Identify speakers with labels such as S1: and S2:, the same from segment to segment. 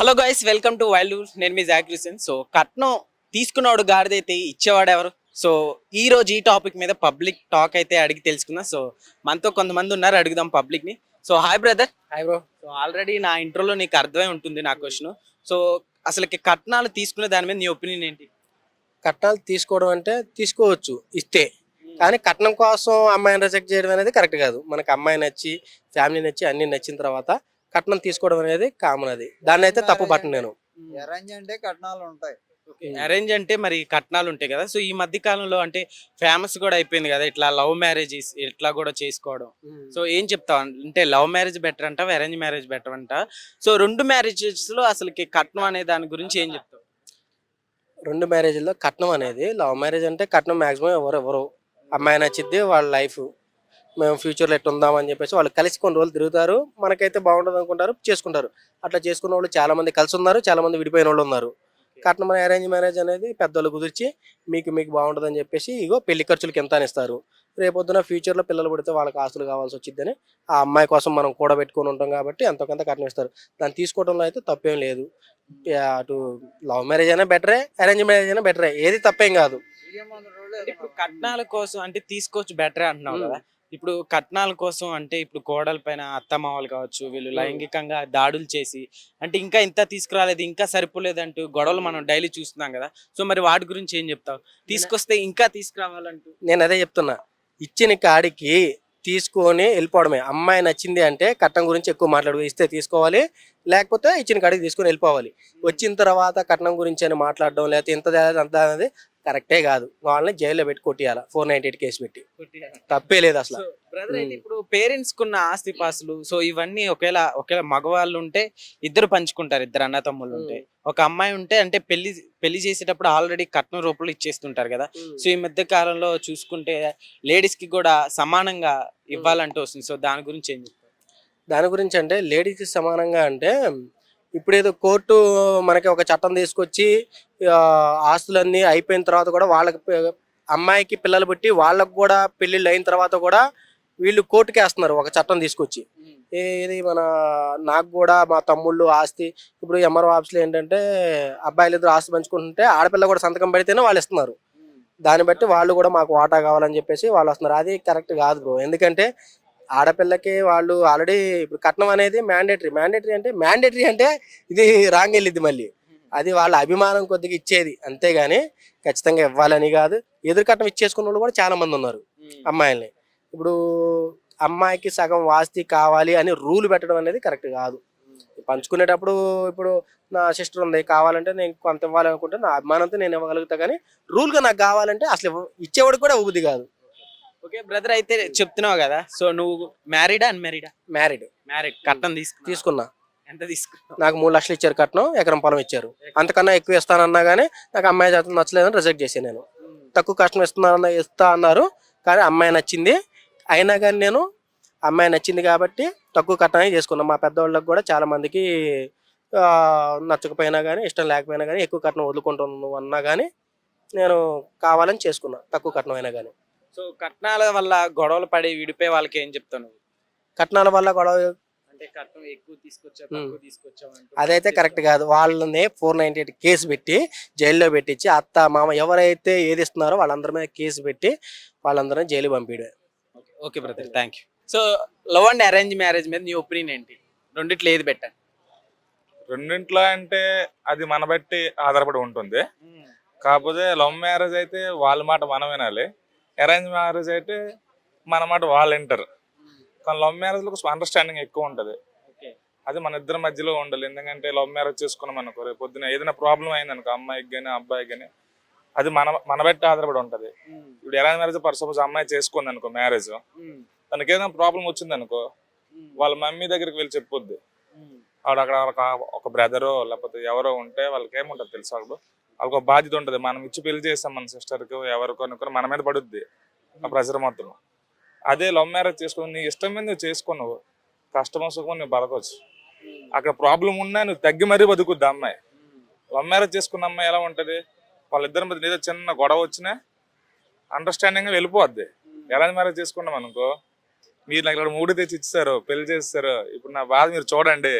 S1: Hello guys welcome to wild నేను మీ Jack Hussain so కట్నం తీసుకున్నవాడు గాడిదైతే ఇచ్చేవాడు ఎవరు? సో ఈ రోజు ఈ టాపిక్ మీద పబ్లిక్ టాక్ అయితే అడిగి తెలుసుకుందాం. సో మనతో కొంతమంది ఉన్నారు అడుగుదాం పబ్లిక్ని. So hi brother
S2: hi bro
S1: so already నా ఇంట్రోలో నీకు అర్థమై ఉంటుంది నా క్వశ్చన్ సో అసలుకి కట్నాలు తీసుకునే దాని మీద నీ ఒపీనియన్ ఏంటి?
S2: కట్నాలు తీసుకోవడం అంటే తీసుకోవచ్చు ఇస్తే. కానీ కట్నం కోసం అమ్మాయిని రిజెక్ట్ చేయడం అనేది కరెక్ట్ కాదు. మనకి అమ్మాయి నచ్చి ఫ్యామిలీ నచ్చి అన్ని నచ్చిన తర్వాత కట్నం తీసుకోవడం అనేది కామన్ అది. దాన్ని అయితే తప్పు పట్టను నేను.
S3: అరేంజ్ అంటే కట్నాలు ఉంటాయి.
S1: అరేంజ్ అంటే మరి కట్నాలు ఉంటాయి కదా. సో ఈ మధ్య కాలంలో అంటే ఫేమస్ కూడా అయిపోయింది కదా ఇట్లా లవ్ మ్యారేజెస్ ఇట్లా కూడా చేసుకోవడం. సో ఏం చెప్తావు? అంటే లవ్ మ్యారేజ్ బెటర్ అంట అరేంజ్ మ్యారేజ్ బెటర్ అంట. సో రెండు మ్యారేజెస్లో అసలుకి కట్నం అనే దాని గురించి ఏం చెప్తావు?
S2: రెండు మ్యారేజ్లో కట్నం అనేది లవ్ మ్యారేజ్ అంటే కట్నం మాక్సిమం ఎవరు ఎవరు? అమ్మాయి నచ్చిద్ది వాళ్ళ లైఫ్ మేము ఫ్యూచర్లో ఎట్టు ఉందామని చెప్పేసి వాళ్ళు కలిసి కొన్ని రోజులు తిరుగుతారు. మనకైతే బాగుంటుంది అనుకుంటారు చేసుకుంటారు. అట్లా చేసుకున్న వాళ్ళు చాలా మంది కలిసి ఉన్నారు చాలా మంది విడిపోయిన వాళ్ళు ఉన్నారు. కట్నం అనే అరేంజ్ మ్యారేజ్ అనేది పెద్దోళ్ళు కుదిర్చి మీకు మీకు బాగుంటుంది అని చెప్పేసి ఇగో పెళ్ళి ఖర్చులకి ఎంత అని ఇస్తారు. రేపొద్దున ఫ్యూచర్లో పిల్లలు పుడితే వాళ్ళకి ఆస్తులు కావాల్సి వచ్చిద్దని ఆ అమ్మాయి కోసం మనం కూడబెట్టుకొని ఉంటాం కాబట్టి ఎంతో కొంత కట్నం ఇస్తారు. దాన్ని తీసుకోవడంలో అయితే తప్పేం లేదు. అటు లవ్ మ్యారేజ్ అయినా బెటరే అరేంజ్ మ్యారేజ్ అయినా బెటరే ఏది తప్పేం కాదు.
S1: ఇప్పుడు కట్నాల కోసం అంటే తీసుకోవచ్చు బెటర్ అంటున్నావు కదా. ఇప్పుడు కట్నాల కోసం అంటే ఇప్పుడు కోడల పైన అత్తమామలు కావచ్చు వీళ్ళు లైంగికంగా దాడులు చేసి అంటే ఇంకా ఇంత తీసుకురాలేదు ఇంకా సరిపోలేదంటూ గొడవలు మనం డైలీ చూస్తున్నాం కదా. సో మరి వాటి గురించి ఏం చెప్తావు? తీసుకొస్తే ఇంకా తీసుకురావాలంటూ?
S2: నేను అదే చెప్తున్నా. ఇచ్చిన కాడికి తీసుకొని వెళ్ళిపోవడమే. అమ్మాయి నచ్చింది అంటే కట్నం గురించి ఎక్కువ మాట్లాడు ఇస్తే తీసుకోవాలి. లేకపోతే ఇచ్చిన కాడికి తీసుకొని వెళ్ళిపోవాలి. వచ్చిన తర్వాత కట్నం గురించి అని మాట్లాడడం లేకపోతే ఇంత అనేది కరెక్టే కాదు. వాళ్ళని జైల్లో పెట్టి కొట్టియాలి. ఫోర్ నైన్టీ ఎయిట్ కేసు పెట్టి. తప్పే లేదు అసలు.
S1: బ్రదర్ అయితే ఇప్పుడు పేరెంట్స్ కున్న ఆస్తి పాసులు సో ఇవన్నీ ఒకేలా ఒకేలా మగవాళ్ళు ఉంటే ఇద్దరు పంచుకుంటారు ఇద్దరు అన్నతమ్ముళ్ళు ఉంటే. ఒక అమ్మాయి ఉంటే అంటే పెళ్ళి పెళ్ళి చేసేటప్పుడు ఆల్రెడీ కట్నం రూపంలో ఇచ్చేస్తుంటారు కదా. సో ఈ మధ్య కాలంలో చూసుకుంటే లేడీస్కి కూడా సమానంగా ఇవ్వాలంటూ వస్తుంది. సో దాని గురించి ఏం చెప్తారు
S2: దాని గురించి అంటే లేడీస్కి సమానంగా అంటే ఇప్పుడు ఏదో కోర్టు మనకి ఒక చట్టం తీసుకొచ్చి ఆస్తులన్నీ అయిపోయిన తర్వాత కూడా వాళ్ళకి అమ్మాయికి పిల్లలు పుట్టి వాళ్ళకు కూడా పెళ్ళిళ్ళు అయిన తర్వాత కూడా వీళ్ళు కోర్టుకి వేస్తున్నారు ఒక చట్టం తీసుకొచ్చి. ఏది మన నాకు కూడా మా తమ్ముళ్ళు ఆస్తి. ఇప్పుడు ఎంఆర్ఓ ఆఫీస్లో ఏంటంటే అబ్బాయిలు ఇద్దరు ఆస్తి పంచుకుంటుంటే ఆడపిల్ల కూడా సంతకం పెడితేనే వాళ్ళు ఇస్తున్నారు. దాన్ని బట్టి వాళ్ళు కూడా మాకు వాటా కావాలని చెప్పేసి వాళ్ళు వస్తున్నారు. అది కరెక్ట్ కాదు బ్రో. ఎందుకంటే ఆడపిల్లకి వాళ్ళు ఆల్రెడీ ఇప్పుడు కట్నం అనేది మ్యాండేటరీ మ్యాండేటరీ అంటే మ్యాండేటరీ అంటే ఇది రాంగ్ వెళ్ళిద్ది మళ్ళీ. అది వాళ్ళ అభిమానం కొద్దిగా ఇచ్చేది అంతేగాని ఖచ్చితంగా ఇవ్వాలని కాదు. ఎదురు కట్నం ఇచ్చేసుకున్న వాళ్ళు కూడా చాలా మంది ఉన్నారు అమ్మాయిల్ని. ఇప్పుడు అమ్మాయికి సగం వాస్తి కావాలి అని రూల్ పెట్టడం అనేది కరెక్ట్ కాదు. పంచుకునేటప్పుడు ఇప్పుడు నా సిస్టర్ ఉంది కావాలంటే నేను కొంత ఇవ్వాలనుకుంటే నా అభిమానంతో నేను ఇవ్వగలుగుతా కానీ రూల్గా నాకు కావాలంటే అసలు ఇచ్చేవాడికి కూడా ఇవ్వదు కాదు.
S1: ఓకే బ్రదర్ అయితే చెప్తున్నావు కదా సో నువ్వు మ్యారీడా అన్మ్యారీడా?
S2: మ్యారీడ్.
S1: మ్యారీడ్. కట్నం తీసుకు
S2: తీసుకున్నా.
S1: ఎంత తీసుకున్నావు?
S2: నాకు మూడు లక్షలు ఇచ్చారు కట్నం ఎకరం పొలం ఇచ్చారు. అంతకన్నా ఎక్కువ ఇస్తానన్నా కానీ నాకు అమ్మాయి జాతర నచ్చలేదని రిజెక్ట్ చేశాను నేను. తక్కువ కష్టం ఇస్తున్నానన్న ఇస్తా అన్నారు కానీ అమ్మాయి నచ్చింది. అయినా కానీ నేను అమ్మాయి నచ్చింది కాబట్టి తక్కువ కట్నమే చేసుకున్నాను మా పెద్దవాళ్ళకి కూడా చాలా మందికి నచ్చకపోయినా కానీ ఇష్టం లేకపోయినా కానీ ఎక్కువ కట్నం వదులుకుంటున్నాను అన్నా కానీ నేను కావాలని చేసుకున్నా తక్కువ కట్నం అయినా కానీ
S1: సో కట్నాల వల్ల గొడవలు పడి విడిపోయే వాళ్ళకి ఏం చెప్తావు నువ్వు?
S2: కట్నాల వల్ల గొడవ
S1: అంటే కట్నం ఎక్కువ తీసుకొచ్చా తక్కువ అంటూ
S2: అదైతే కరెక్ట్ కాదు. వాళ్ళని ఫోర్ నైన్టీ ఎయిట్ కేసు పెట్టి జైల్లో పెట్టించి అత్త మామ ఎవరైతే ఏది ఇస్తున్నారో వాళ్ళందరి మీద కేసు పెట్టి వాళ్ళందరినీ జైలు పంపించడం
S1: okay okay brother. Thank you so love and arrange marriage మీద నీ ఒపీనియన్ ఏంటి? రెండిట్లో ఏది బెటర్
S4: రెండింట్లో అంటే అది మన బట్టి ఆధారపడి ఉంటుంది. కాకపోతే లవ్ మ్యారేజ్ అయితే వాళ్ళ మాట మనం వినాలి. అరేంజ్ మ్యారేజ్ అయితే మన మాట వాళ్ళు వింటారు. కానీ లవ్ మ్యారేజ్లో అండర్స్టాండింగ్ ఎక్కువ ఉంటుంది. అది మన ఇద్దరి మధ్యలో ఉండాలి. ఎందుకంటే లవ్ మ్యారేజ్ చేసుకున్నాం అనుకో రేపు పొద్దున ఏదైనా ప్రాబ్లం అయింది అనుకో అమ్మాయికి కానీ అబ్బాయికి కానీ అది మన మన బట్టి ఆధారపడి ఉంటుంది. ఇప్పుడు అరేంజ్ మ్యారేజ్ ఫర్ సపోజ్ అమ్మాయి చేసుకుంది అనుకో మ్యారేజ్ తనకి ఏదైనా ప్రాబ్లం వచ్చింది అనుకో వాళ్ళ మమ్మీ దగ్గరికి వెళ్ళి చెప్పొద్దు. ఆవిడ అక్కడ ఒక- బ్రదరో లేకపోతే ఎవరో ఉంటే వాళ్ళకి ఏముంటది తెలుసు వాళ్ళు వాళ్ళకి ఒక బాధ్యత ఉంటుంది. మనం ఇచ్చి పెళ్ళి చేస్తాం మన సిస్టర్కి ఎవరికో అనుకో మన మీద పడుద్ది ఆ ప్రెషర్ మొత్తం. అదే లవ్ మ్యారేజ్ చేసుకుని నీ ఇష్టం మీద నువ్వు చేసుకున్నావు కష్టమో సుఖమో నువ్వు బతకొచ్చు. అక్కడ ప్రాబ్లం ఉన్నా నువ్వు తగ్గి మరీ బతుకుద్ది అమ్మాయి. లవ్ మ్యారేజ్ చేసుకున్న అమ్మాయి ఎలా ఉంటది? వాళ్ళిద్దరి మధ్య ఏదో చిన్న గొడవ వచ్చినా అండర్స్టాండింగ్ వెళ్ళిపోద్ది. ఎలా మ్యారేజ్ చేసుకున్నాం అనుకో? మీరు నాకు ఇక్కడ మూడు తెచ్చి ఇచ్చారు పెళ్ళి చేస్తారు ఇప్పుడు నా బాధ మీరు చూడండి.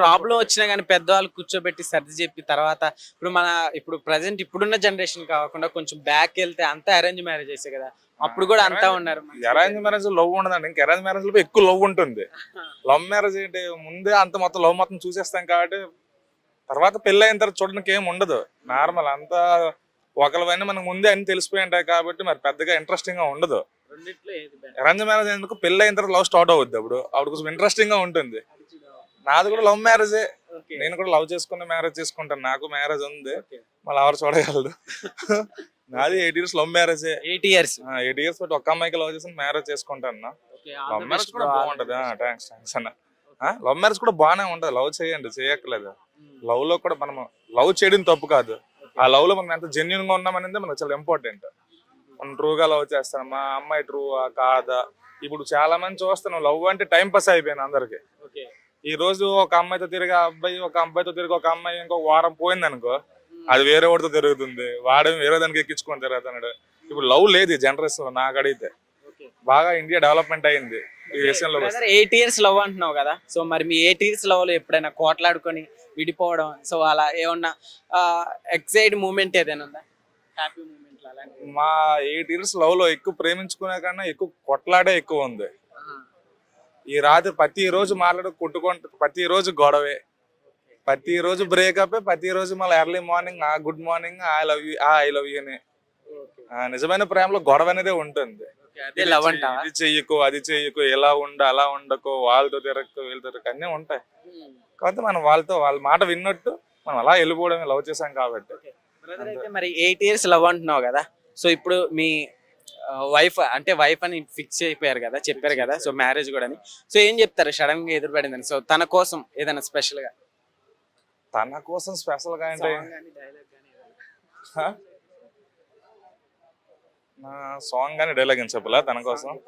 S1: ప్రాబ్లం వచ్చినా కానీ పెద్దవాళ్ళు కూర్చోబెట్టి సర్ది చెప్పి తర్వాత ఇప్పుడు మన ఇప్పుడు ప్రజెంట్ ఇప్పుడున్న జనరేషన్ కాకుండా కొంచెం బ్యాక్ వెళ్తే అంతా అరేంజ్ మ్యారేజ్ కదా. అప్పుడు కూడా అంతా ఉన్నారు
S4: అరేంజ్ మ్యారేజ్ లవ్ ఉండదండి. ఇంకా అరేంజ్ మ్యారేజ్లో ఎక్కువ లవ్ ఉంటుంది. లవ్ మ్యారేజ్ ఏంటి? ముందే అంత మొత్తం లవ్ మొత్తం చూసేస్తాం కాబట్టి తర్వాత పెళ్ళి అయిన తర్వాత చూడడానికి ఏం ఉండదు. నార్మల్ అంతా ఒకరివన్నీ మనకు ముందే అన్ని తెలిసిపోయి ఉంటాయి కాబట్టి మరి పెద్దగా ఇంట్రెస్టింగ్గా ఉండదు? అరేంజ్ మ్యారేజ్ ఎందుకు పెళ్ళి అయిన తర్వాత లవ్ స్టార్ట్ అవుద్ది అప్పుడు. అప్పుడు కొంచెం ఇంట్రెస్టింగ్గా ఉంటుంది. నాది కూడా లవ్ మ్యారేజే. నేను కూడా లవ్ చేసుకున్న మ్యారేజ్ చేసుకుంటాను. నాకు మ్యారేజ్ ఉంది. మళ్ళీ ఎవరు చూడగలదు నాది ఎయిట్ ఇయర్స్ లవ్ మ్యారేజే
S1: ఎయిట్ ఇయర్స్
S4: ఎయిట్ ఇయర్స్ బట్టి ఒక్క అమ్మాయికి లవ్ చేసి మ్యారేజ్ చేసుకుంటాను అన్న. లవ్ మ్యారేజ్ కూడా బాగుంటది. థ్యాంక్స్ థ్యాంక్స్ అన్న. లవ్ మ్యారేజ్ కూడా బాగానే ఉంటది. లవ్ చేయండి చేయక్కర్లేదు. లవ్లో కూడా మనం లవ్ చేయడం తప్పు కాదు. ఆ లవ్లో మనం ఎంత జెన్యున్గా ఉన్నామనేది మనకు చాలా ఇంపార్టెంట్ మనం ట్రూగా లవ్ చేస్తాం మా అమ్మాయి ట్రూ కాదా? ఇప్పుడు చాలా మంది చూస్తున్నాం లవ్ అంటే టైం పాస్ అయిపోయింది అందరికి.
S1: ఓకే
S4: ఈ రోజు ఒక అమ్మాయితో తిరిగి అబ్బాయి ఒక అబ్బాయితో తిరిగి ఒక అమ్మాయి ఇంకో వారం పోయింది అనుకో అది వేరే వాడితో తిరుగుతుంది. వాడు వేరే దానికి ఎక్కించుకొని తిరుగుతున్నాడు. ఇప్పుడు లవ్ లేదు జనరేషన్లో నాకు అడిగితే. బాగా ఇండియా డెవలప్మెంట్ అయింది ఈ విషయంలో.
S1: ఎయిట్ ఇయర్స్ లవ్ అంటున్నావు కదా. సో మరి మీ ఎయిట్ ఇయర్స్ లవ్లో ఎప్పుడైనా కోట్లాడుకొని విడిపోవడం సో అలా ఏమన్నా ఎక్సైడ్ మూమెంట్ ఏదైనా ఉందా? హ్యాపీ మూమెంట్
S4: మా ఎయిట్ ఇయర్స్ లవ్లో ఎక్కువ ప్రేమించుకునే కన్నా ఎక్కువ కొట్లాడే ఎక్కువ ఉంది. ఈ రాత్రి ప్రతి రోజు మాట్లాడు కొట్టుకుంటూ ప్రతి రోజు గొడవే ప్రతి రోజు బ్రేకప్ ప్రతి రోజు మళ్ళీ ఎర్లీ మార్నింగ్ ఆ good morning I love you ఆ ఐ లవ్ యూ అని నిజమైన ప్రేమలో గొడవ అనేది ఉంటుంది. ఇది చెయ్యకు అది చెయ్యకు ఎలా ఉండు అలా ఉండకు వాళ్ళతో తిరగకు వీళ్ళతో తిరగకు అన్నీ ఉంటాయి. కాకపోతే మనం వాళ్ళతో వాళ్ళ మాట విన్నట్టు మనం అలా వెళ్ళిపోవడమే లవ్ చేసాం కాబట్టి.
S1: మరి ఎయిట్ ఇయర్స్ లవ్ అంటున్నావు కదా. సో ఇప్పుడు మీ వైఫ్ అంటే వైఫ్ అని ఫిక్స్ అయిపోయారు కదా చెప్పారు కదా సో మ్యారేజ్ కూడా అని. సో ఏం చెప్తారు? సడన్గా ఎదురుపడిందని. సో తన కోసం ఏదైనా స్పెషల్గా?
S4: తన కోసం స్పెషల్గా అంటే? నా సాంగ్ కానీ డైలాగ్ అని చెప్పలా తన కోసం?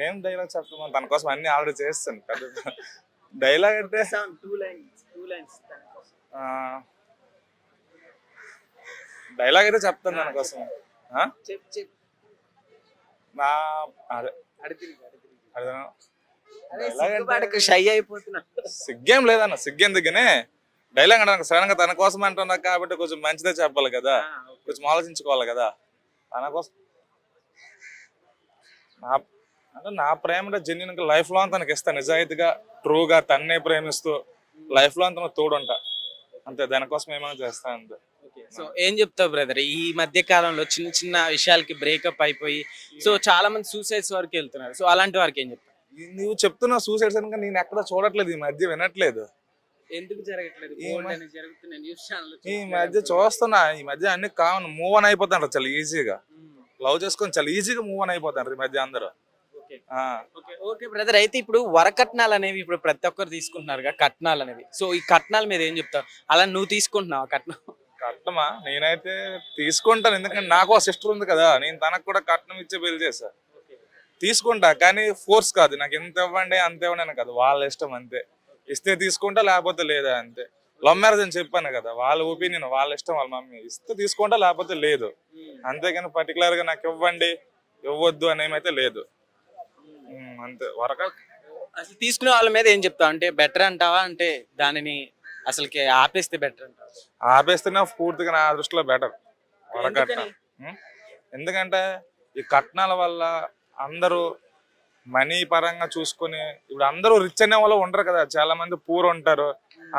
S4: ఏం డైలాగ్ చెప్తాను తన కోసం అన్ని ఆల్రెడీ చేస్తాను. పెద్ద డైలాగ్ అంటే? డైలాగ్ అయితే చెప్తాను తన కోసం. ఆ?
S1: చెప్ చెప్
S4: నా అదే. అదే Dialogue అంటే-
S1: షై అయిపోతున్నా.
S4: సిగ్గేం లేదన్న సిగ్గెందుకనే డైలాగ్ అంటే సడన్గా తన కోసం అంటున్నా కాబట్టి కొంచెం మంచిదే చెప్పాలి కదా. కొంచెం ఆలోచించుకోవాలి కదా. తన కోసం నా అంటే నా ప్రేమ జెన్యున్ లైఫ్ లాంగ్ తనకి ఇస్తా నిజాయితీగా ట్రూగా తన్నే ప్రేమిస్తూ లైఫ్ లాంగ్ తన తోడుంటా. అంతే దానికోసం ఏమైనా చేస్తా అంతే.
S1: సో ఏం చెప్తావు బ్రదర్? ఈ మధ్య కాలంలో చిన్న చిన్న విషయాలకి బ్రేకప్ అయిపోయి సో చాలా మంది సూసైడ్స్ వరకు వెళ్తున్నారు. సో అలాంటి వారికి ఏం చెప్తావు?
S4: నువ్వు చెప్తున్న సూసైడ్స్ కనుక నేను ఎక్కడ చూడట్లేదు ఈ మధ్య వినట్లేదు.
S1: ఎందుకు జరగట్లేదు?
S4: ఈ మధ్య చూస్తున్నా ఈ మధ్య అన్ని కామన్ మూవ్ అని అయిపోతాంటారు చాలా ఈజీగా లవ్ చేసుకొని చాలా ఈజీగా మూవ్ అని అయిపోతాంటారు ఈ మధ్య అందరూ.
S1: ఓకే
S4: ఆ,
S1: ఓకే ఓకే బ్రదర్ అయితే ఇప్పుడు వరకట్నాలు అనేవి ఇప్పుడు ప్రతి ఒక్కరు తీసుకుంటున్నారు కట్నాలు అనేవి. సో ఈ కట్నాల మీద ఏం చెప్తావు? అలా నువ్వు తీసుకుంటున్నావు కట్నం?
S4: కట్నమా? నేనైతే తీసుకుంటాను ఎందుకంటే నాకు ఒక సిస్టర్ ఉంది కదా నేను తనకు కూడా కట్నం ఇచ్చే పెళ్ళి చేశా. తీసుకుంటా కానీ ఫోర్స్ కాదు నాకు ఎంత ఇవ్వండి అంత ఇవ్వండి అని కాదు వాళ్ళ ఇష్టం అంతే. ఇస్తే తీసుకుంటా లేకపోతే లేదా అంతే. లవ్ మ్యారేజ్ అని చెప్పాను కదా వాళ్ళ ఒపీనియన్ వాళ్ళ ఇష్టం వాళ్ళ మమ్మీ. ఇస్తే తీసుకుంటా లేకపోతే లేదు. అంతేగాని పర్టికులర్గా నాకు ఇవ్వండి ఇవ్వద్దు అని ఏమైతే లేదు అంతే. వరక
S1: అసలు తీసుకునే వాళ్ళ మీద ఏం చెప్తావు? అంటే బెటర్ అంటావా? అంటే దానిని అసలుకి ఆపేస్తే బెటర్
S4: ఆపేస్తేనే పూర్తిగా నా దృష్టిలో బెటర్ వరకట్నం? ఎందుకంటే ఈ కట్నాల వల్ల అందరూ మనీ పరంగా చూసుకొని ఇప్పుడు అందరూ రిచ్ అనే వాళ్ళు ఉండరు కదా. చాలా మంది పూర్ ఉంటారు.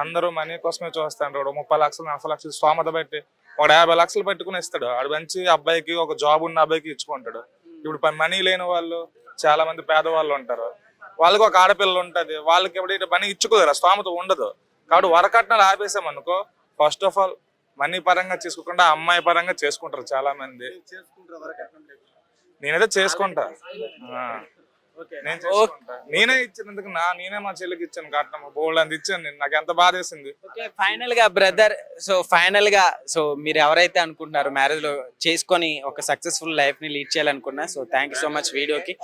S4: అందరూ మనీ కోసమే చూస్తాడు ముప్పై లక్షలు నలభై లక్షలు స్తోమత పెట్టి ఒక యాభై లక్షలు పెట్టుకుని ఇస్తాడు ఆడు మంచి అబ్బాయికి ఒక జాబ్ ఉన్న అబ్బాయికి ఇచ్చుకుంటాడు. ఇప్పుడు మనీ లేని వాళ్ళు చాలా మంది పేదవాళ్ళు ఉంటారు. వాళ్ళకి ఒక ఆడపిల్ల ఉంటది. వాళ్ళకి ఎప్పుడైతే మనీ ఇచ్చుకోదరు స్తోమత ఉండదు. కాబట్టి వరకట్నాలు ఆపేసామనుకో ఫస్ట్ ఆఫ్ ఆల్ మనీ పరంగా చేసుకోకుండా అమ్మాయి పరంగా చేసుకుంటారు చాలా మంది నేనైతే చేసుకుంటా. ఆ. నేను చేసుకుంటా. నేనే ఇచ్చినందుకు నా నేనే మా చెల్లికి ఇచ్చాను కట్నం. బోల్డ్ అంత ఇచ్చాను నేను. నాకు ఎంత బాధ వేసింది.
S1: ఓకే ఫైనల్గా బ్రదర్ సో ఫైనల్గా సో మీరు ఎవరైతే అనుకుంటున్నారో మ్యారేజ్లో చేసుకొని ఒక సక్సెస్ఫుల్ లైఫ్ని లీడ్ చేయాలనుకున్నా so thank you so much వీడియోకి